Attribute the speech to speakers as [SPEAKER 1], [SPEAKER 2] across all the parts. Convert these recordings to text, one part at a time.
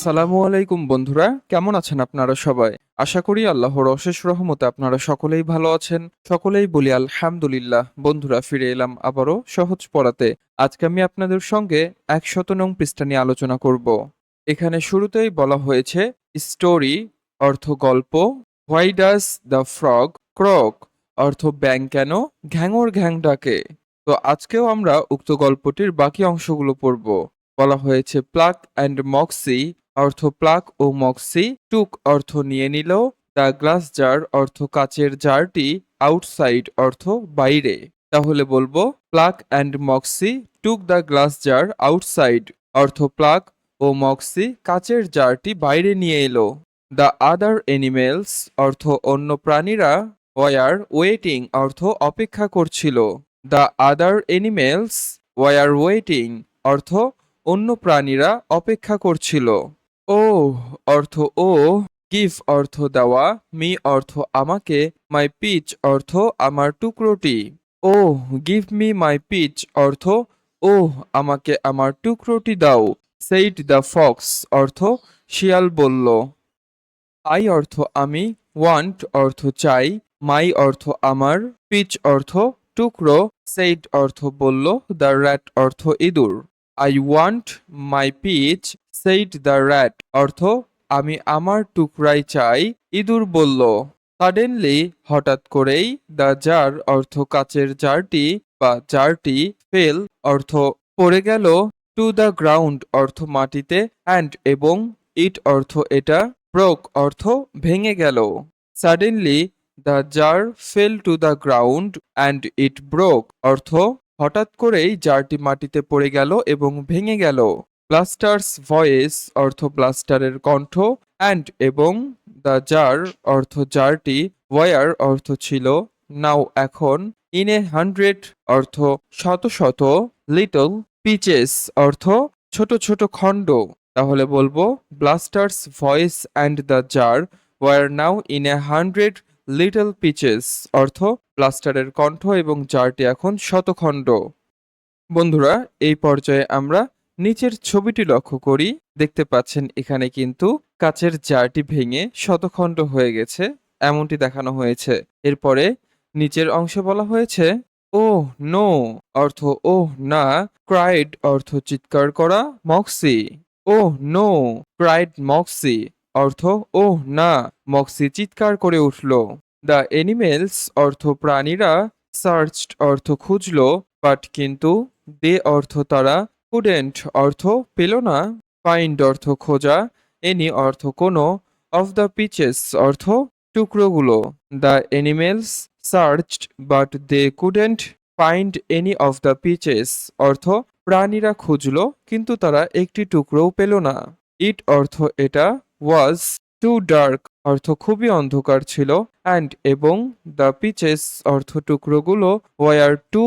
[SPEAKER 1] আসসালামু আলাইকুম বন্ধুরা, কেমন আছেন আপনারা সবাই? আশা করি আল্লাহর অশেষ রহমতে আপনারা সকলেই ভালো আছেন। সকলেই বলি আলহামদুলিল্লাহ, বন্ধুরা ফিরে এলাম আবারও সহজ পড়াতে। আজকে আমি আপনাদের সঙ্গে একশত নং পৃষ্ঠা নিয়ে আলোচনা করব। এখানে শুরুতেই বলা হয়েছে, স্টোরি, অর্থ গল্প, why does the frog croak, অর্থ ব্যাং কেন ঘ্যাঙর ঘ্যাং ডাকে? তো আজকেও আমরা উক্ত গল্পটির বাকি অংশগুলো পড়ব। বলা হয়েছে, প্লাক অ্যান্ড মক্সি অর্থ প্লাক ও মক্সি টুক অর্থ নিয়ে নিল দ্য গ্লাস জার অর্থ কাচের জারটি আউটসাইড অর্থ বাইরে। তাহলে বলব, Pluck and Moxie took the glass jar outside অর্থ প্লাক ও মক্সি কাচের জারটি বাইরে নিয়ে এলো। দ্য আদার এনিমেলস অর্থ অন্য প্রাণীরা ওয়ার ওয়েটিং অর্থ অপেক্ষা করছিল। The other animals were waiting অর্থ অন্য প্রাণীরা অপেক্ষা করছিল। ও অর্থ ও গিভ অর্থ দেওয়া, মি অর্থ আমাকে, মাই পিচ অর্থ আমার টুকরোটি। ও, গিভ মি মাই পিচ অর্থ, ও, আমাকে আমার টুকরোটি দাও। সেইট দ্য ফক্স অর্থ, শিয়াল বলল। আই অর্থ আমি, ওয়ান্ট অর্থ চাই, মাই অর্থ আমার, পিচ অর্থ টুকরো সেইট অর্থ বলল, দ্য র্যাট অর্থ ইঁদুর। I want my piece said the rat অর্থ, আমি আমার টুকরাই চাই, ইঁদুর বলল। সাডেনলি হঠাৎ করেই দ্য জার অর্থ কাচের জারটি বা জারটি ফেল অর্থ পড়ে গেল টু দ্য গ্রাউন্ড অর্থ মাটিতে অ্যান্ড এবং ইট অর্থ এটা ব্রোক অর্থ ভেঙে গেল। Suddenly the jar fell to the ground and it broke অর্থ হঠাৎ করেই জারটি মাটিতে পড়ে গেল এবং ভেঙে গেল। ব্লাস্টার্স ভয়েস অর্থ ব্লাস্টারের কণ্ঠ অ্যান্ড এবং দ্য জার অর্থ জারটি ওয়ার অর্থ ছিল। নাও এখন ইন এ হান্ড্রেড অর্থ শত শত লিটল পিচেস অর্থ ছোট ছোট খণ্ড। তাহলে বলব Blaster's voice and the jar were now in a hundred little pieces অর্থ প্লাস্টারের কণ্ঠ এবং জারটি এখন শতখণ্ড। বন্ধুরা, এই পর্যায়ে আমরা নিচের ছবিটি লক্ষ্য করি। দেখতে পাচ্ছেন, এখানে কিন্তু কাচের জারটি ভেঙে শতখণ্ড হয়ে গেছে। এমনটি দেখানো হয়েছে। এরপরে নিচের অংশে বলা হয়েছে ও নো অর্থ ও না ক্রাইড অর্থ, চিৎকার করা Moxie oh no cried Moxie অর্থ ও না, মক্সি চিৎকার করে উঠল। দ্য এনিমেলস অর্থ, প্রাণীরা সার্চড অর্থ, খুঁজল, বাট কিন্তু দে অর্থ, তারা কুডেন্ট অর্থ, পেল না। ফাইন্ড অর্থ, খোঁজা এনি অর্থ, কোনো অফ দ্য পিচেস অর্থ, টুকরোগুলো the animals searched, but they couldn't find any of the pieces অর্থ, প্রাণীরা খুঁজল, কিন্তু তারা একটি টুকরোও পেল না। ইট অর্থ, এটা ওয়াজ টু ডার্ক অর্থ খুবই অন্ধকার ছিল অ্যান্ড এবং দ্য পিচেস অর্থ টুকরোগুলো ওয়ার টু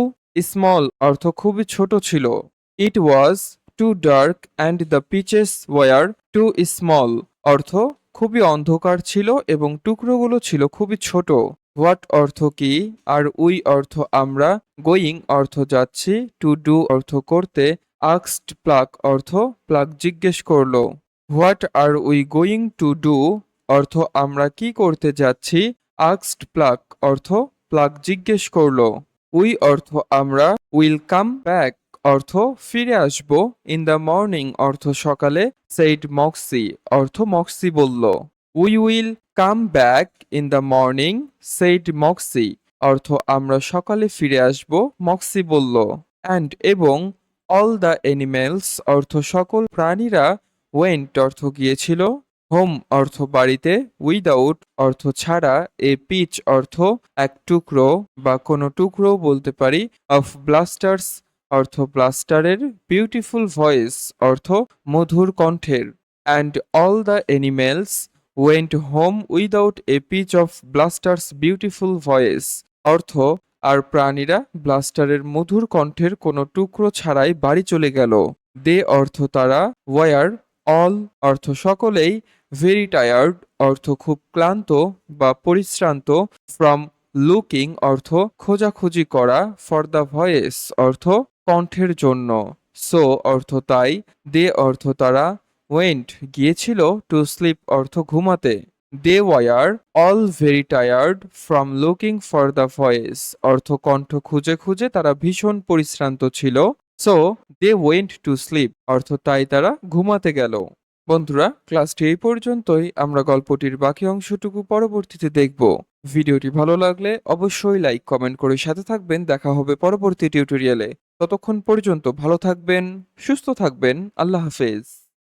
[SPEAKER 1] স্মল অর্থ খুবই ছোট ছিল। It was too dark and the pieces were too small অর্থ খুবই অন্ধকার ছিল এবং টুকরোগুলো ছিল খুবই ছোট। হোয়াট অর্থ কি? আর উই অর্থ আমরা গোয়িং অর্থ যাচ্ছি টু ডু অর্থ করতে আক্সড প্লাক অর্থ প্লাক জিজ্ঞেস করল। What are we going to do অর্থ, আমরা কি করতে যাচ্ছি? আক্সড প্লাক অর্থ প্লাক জিজ্ঞেস করল। উই অর্থ, আমরা উইল কাম ব্যাক অর্থ, ফিরে আসব। ইন দ্য মর্নিং অর্থ, সকালে সেইড মক্সি অর্থ মক্সি বলল। We will come back in the morning said Moxie অর্থ, আমরা সকালে ফিরে আসব মক্সি বলল। অ্যান্ড এবং অল দ্য এনিমেলস অর্থ, সকল প্রাণীরা ওয়েন্ট অর্থ গিয়েছিল হোম অর্থ বাড়িতে উইদাউট অর্থ ছাড়া এ পিচ অর্থ এক টুকরো বা কোনো টুকরো বলতে পারি অফ ব্লাস্টার্স অর্থ ব্লাস্টারের বিউটিফুল ভয়েস অর্থ মধুর কণ্ঠের and all the animals went home without a piece of Blaster's beautiful voice অর্থ আর প্রাণীরা ব্লাস্টারের মধুর কণ্ঠের কোনো টুকরো ছাড়াই বাড়ি চলে গেল, দে অর্থ তারা ওয়ার অল অর্থ সকলেই ভেরি টায়ার্ড অর্থ খুব ক্লান্ত বা পরিশ্রান্ত ফ্রম লুকিং অর্থ খোঁজাখুঁজি করা ফর দ্য ভয়েস অর্থ কণ্ঠের জন্য সো অর্থ তাই দে অর্থ তারা ওয়েন্ট গিয়েছিল টু স্লিপ অর্থ ঘুমাতে they were all very tired from looking for the voice অর্থ কণ্ঠ খুঁজে খুঁজে তারা ভীষণ পরিশ্রান্ত ছিল so they went to sleep অর্থ তাই তারা ঘুমাতে গেল। বন্ধুরা ক্লাসটি এই পর্যন্তই। আমরা গল্পটির বাকি অংশটুকু পরবর্তীতে দেখব। ভিডিওটি ভালো লাগলে অবশ্যই লাইক কমেন্ট করে সাথে থাকবেন। দেখা হবে পরবর্তী টিউটোরিয়ালে ততক্ষণ পর্যন্ত ভালো থাকবেন, সুস্থ থাকবেন। আল্লাহ হাফেজ।